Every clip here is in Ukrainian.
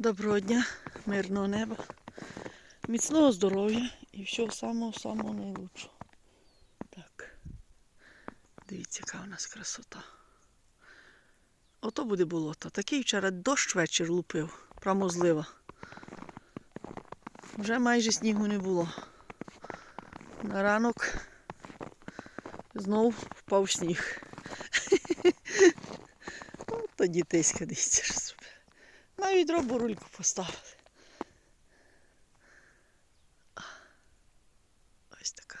Доброго дня, мирного неба, міцного здоров'я і всього самого-самого найлучшого. Так, дивіться, яка у нас красота. Ото буде болото. Такий вчора дощ вечір лупив, прямо злива. Вже майже снігу не було. На ранок знов впав сніг. От то дітейська дивіться, відро бурульку поставили. Ось така.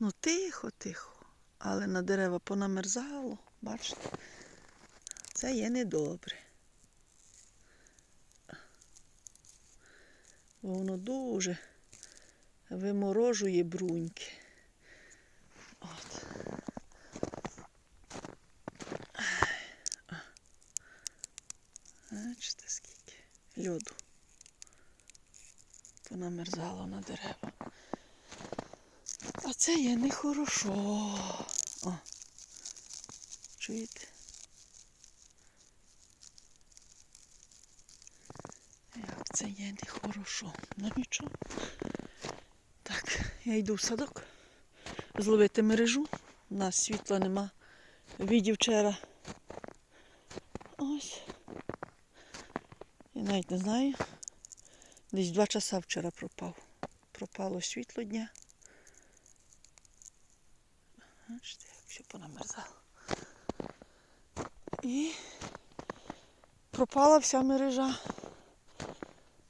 Ну, тихо, тихо. Але на дерева понамерзало, бачите? Це є недобре. Воно дуже виморожує бруньки. От. Бачите, скільки льоду понамерзало на дерева. А це є нехорошо. О, чуєте? Як це є нехорошо. Ну нічого. Так, я йду в садок зловити мережу. У нас світла нема. Відів вчора. Ось. Я навіть не знаю. Десь два часа вчора пропав. Пропало світло дня. Бачите, як все понамерзало. І пропала вся мережа.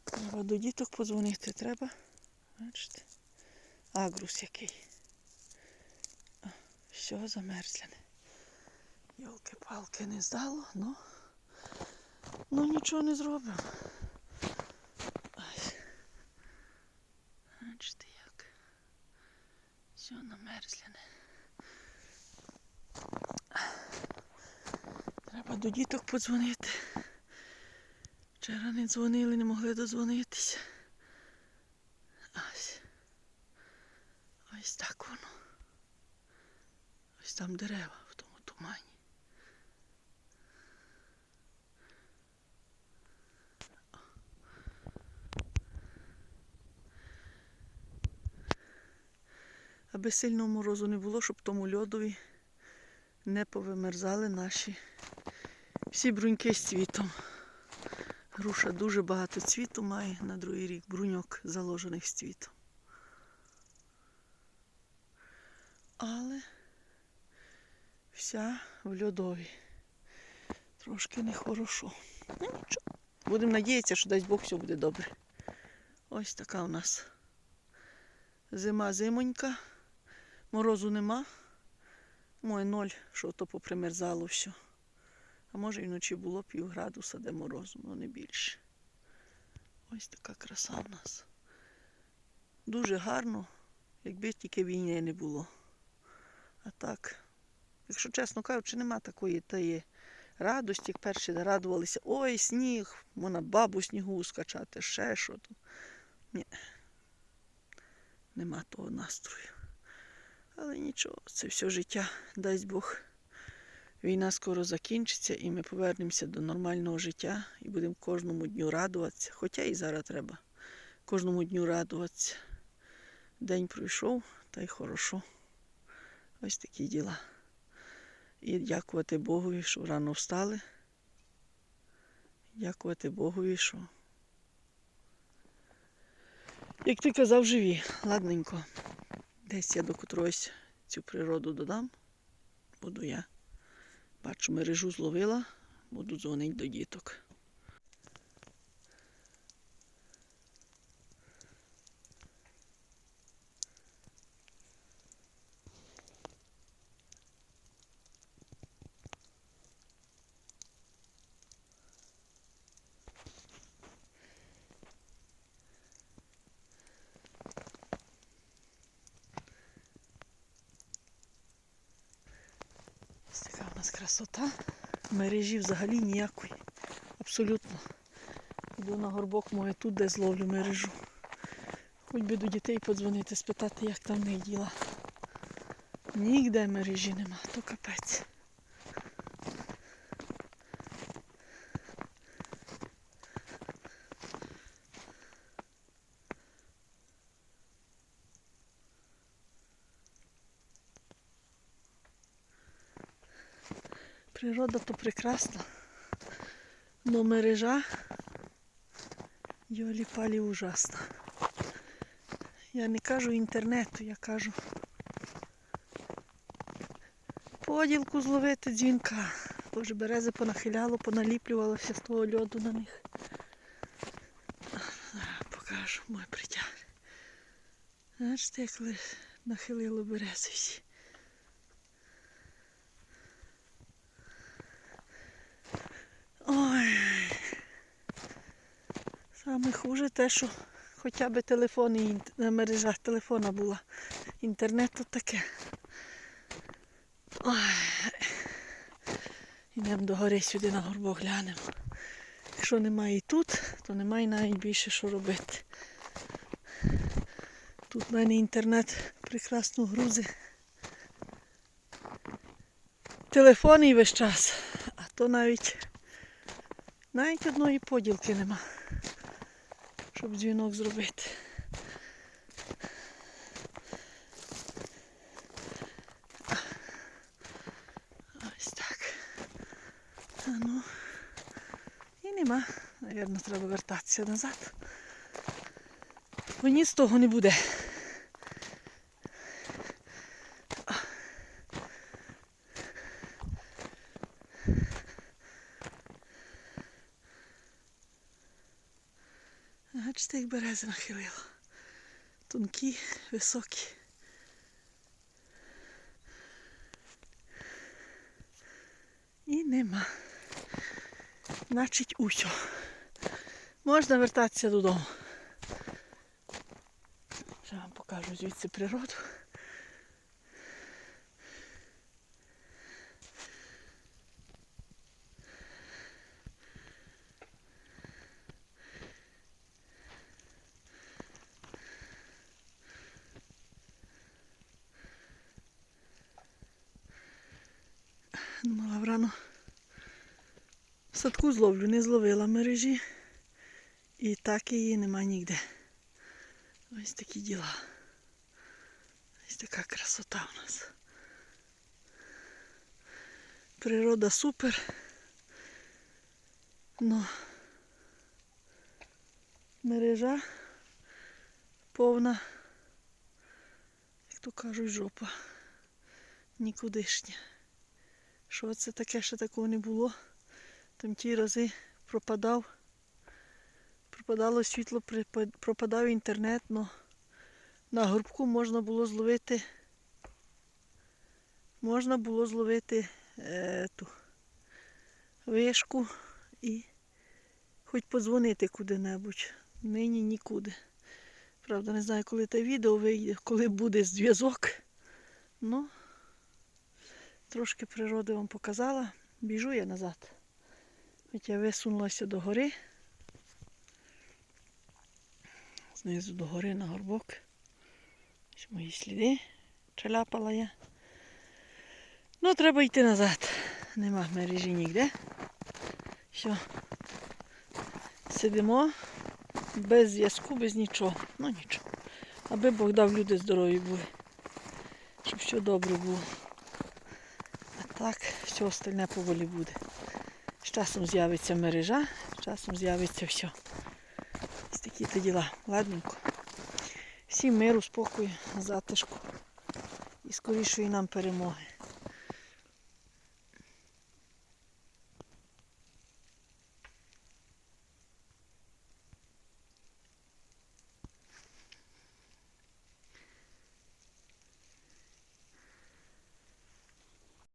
Треба до діток подзвонити. Треба. Бачите? Агрус який. Все замерзляне. Йолки-палки не здало, ну. Ну нічого не зробимо. Бачите як. Все намерзляне. Треба до діток подзвонити. Вчора не дзвонили, не могли дозвонитися. Ось. Ось так воно. Ось там дерева в тому тумані. Аби сильного морозу не було, щоб тому льодові не повимерзали наші всі бруньки з цвітом. Груша дуже багато цвіту має на другий рік, бруньок заложених з цвітом. Але вся в льодові. Трошки нехорошо. Ну нічого. Будемо надіятися, що дасть Бог все буде добре. Ось така у нас зима зимонька. Морозу нема. Моє ноль, що то попримерзало все. А може і вночі було пів градуса, де морозу, але не більше. Ось така краса в нас. Дуже гарно, якби тільки війни не було. А так, якщо чесно кажучи, нема такої тієї радості, як перші радувалися, ой, сніг, можна бабу снігу скачати, ще що то. Ні. Нема того настрою. Але нічого, це все життя, дасть Бог. Війна скоро закінчиться і ми повернемося до нормального життя і будемо кожному дню радуватися. Хоча і зараз треба кожному дню радуватися. День пройшов, та й хорошо. Ось такі діла. І дякувати Богові, що рано встали. Дякувати Богові, що. Як ти казав, живі, ладненько. Десь я до котрогось цю природу додам. Буду я. Бачу, мережу зловила, буду дзвонити до діток. Нас красота. Мережі взагалі ніякої. Абсолютно. Йду на горбок моє тут, де зловлю мережу. Хоч би до дітей подзвонити, спитати, як там їх діла. Нігде мережі нема, то капець. Природа то прекрасна. Но мережа йолі палі ужасна. Я не кажу інтернету, я кажу поділку зловити дзвінка. Боже, берези понахиляло, поналіплювалося з того льоду на них. Покажу мой притяг. Бачите, як нахилило берези всі. Ой. Саме хуже те, що хоча б телефон і мережах телефона була. Інтернет тут таке. Ой. Йдемо до гори сюди на горбок глянемо. Якщо немає і тут, то немає навіть більше що робити. Тут в мене інтернет прекрасно грузи. Телефон і весь час, а то навіть навіть одної поділки нема, щоб дзвінок зробити. Ось так. А ну. І нема. Навірно, треба вертатися назад. Бо ні з того не буде. Бачите, як берези нахилило. Тонкі, високі. І нема. Значить, усьо. Можна вертатися додому. Ще вам покажу звідси природу. Думала врано. Садку зловлю, не зловила мережі. І так її нема ніде. Ось такі діла. Ось така красота у нас. Природа супер. Но мережа повна, як то кажуть, жопа. Нікудишня. Що це таке, ще такого не було? Там ті рази пропадав. Пропадало світло, пропадав інтернет, но на горбку можна було зловити. Можна було зловити е, ту вишку і хоч подзвонити куди-небудь. Нині нікуди. Правда, не знаю, коли те відео вийде, коли буде зв'язок. Ну, трошки природи вам показала. Біжу я назад. Хоч я висунулася до гори. Знизу до гори на горбок. Ось мої сліди. Чаляпала я. Ну, треба йти назад. Нема мережі ніде. Все. Сидимо без зв'язку, без нічого. Ну нічого. Аби Бог дав люди здорові були. Щоб все добре було. Так, все остальне поволі буде. З часом з'явиться мережа, з часом з'явиться все. Ось такі то діла. Ладненько. Всім миру, спокою, затишку і скорішої нам перемоги.